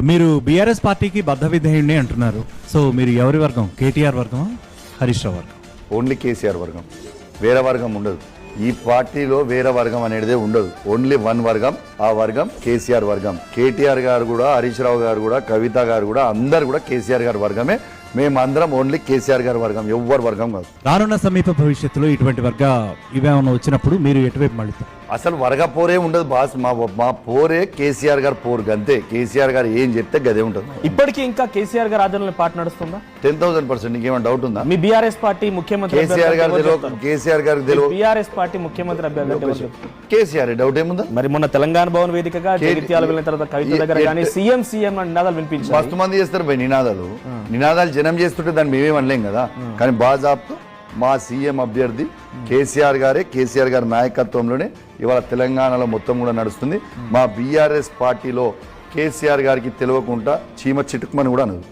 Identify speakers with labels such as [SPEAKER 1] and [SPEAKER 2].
[SPEAKER 1] మీరు బీఆర్ఎస్ పార్టీకి బద్ధ విధేయుణ్ణి అంటున్నారు. సో మీరు ఎవరి వర్గం? కేటీఆర్ వర్గమా? హరీష్ రావు వర్గం.
[SPEAKER 2] ఓన్లీ కేసీఆర్ వర్గం. వేరే వర్గం ఉండదు. ఈ పార్టీలో వేరే వర్గం అనేదే ఉండదు. ఓన్లీ వన్ వర్గం ఆ వర్గం కేసీఆర్ వర్గం. కేటీఆర్ గారు కూడా హరీష్ రావు గారు కూడా కవిత గారు కూడా అందరు కూడా కేసీఆర్ గారి వర్గమే. మేమందరం ఓన్లీ కేసీఆర్ గారి వర్గం ఎవ్వరు వర్గం కాదు.
[SPEAKER 1] రానున్న సమీప భవిష్యత్తులో ఇటువంటి వర్గ ఇవేమన్నా వచ్చినప్పుడు మీరు ఎటువైపు మళ్ళీ
[SPEAKER 2] అసలు వర్గ పోరే ఉండదు బాస్. మా మా పోరే కేసీఆర్ గారు పోరు గంతే కేసీఆర్ గారు ఏం చెప్తే గదే ఉంటుంది.
[SPEAKER 3] ఇప్పటికీ ఇంకా కేసీఆర్ గారి ఆధ్వర్యంలో పాట నడుస్తుందా?
[SPEAKER 2] టెన్ థౌసండ్ పర్సెంట్ నీకేమైనా డౌట్ ఉందా?
[SPEAKER 3] మీ బీఆర్ఎస్ పార్టీ ముఖ్యమంత్రి
[SPEAKER 2] కేసీఆర్ గారు తెలియదు కేసీఆర్ గారికి తెలియదు
[SPEAKER 3] బీఆర్ఎస్ పార్టీ ముఖ్యమంత్రి అభ్యర్థి?
[SPEAKER 2] కేసీఆర్ డౌట్ ఏముందా?
[SPEAKER 3] మరి మొన్న తెలంగాణ భవన్ వేదికగా జగిత్యాల వెళ్ళిన తర్వాత కవిత దగ్గర కానీ సీఎం సీఎం అని నినాదాలు వినిపించారు
[SPEAKER 2] మస్తు మంది చేస్తారు భయ్ నినాదాలు. నినాదాలు జనం చేస్తుంటే దాన్ని మేమేం అనలేం కదా. కానీ బాజాబ్తో మా సీఎం అభ్యర్థి కేసీఆర్ గారే కేసీఆర్ గారి నాయకత్వంలోనే ఇవాళ తెలంగాణలో మొత్తం కూడా నడుస్తుంది. మా బీఆర్ఎస్ పార్టీలో కేసీఆర్ గారికి తెలియకుండా చీమ చిటుకుమని కూడా అనదు.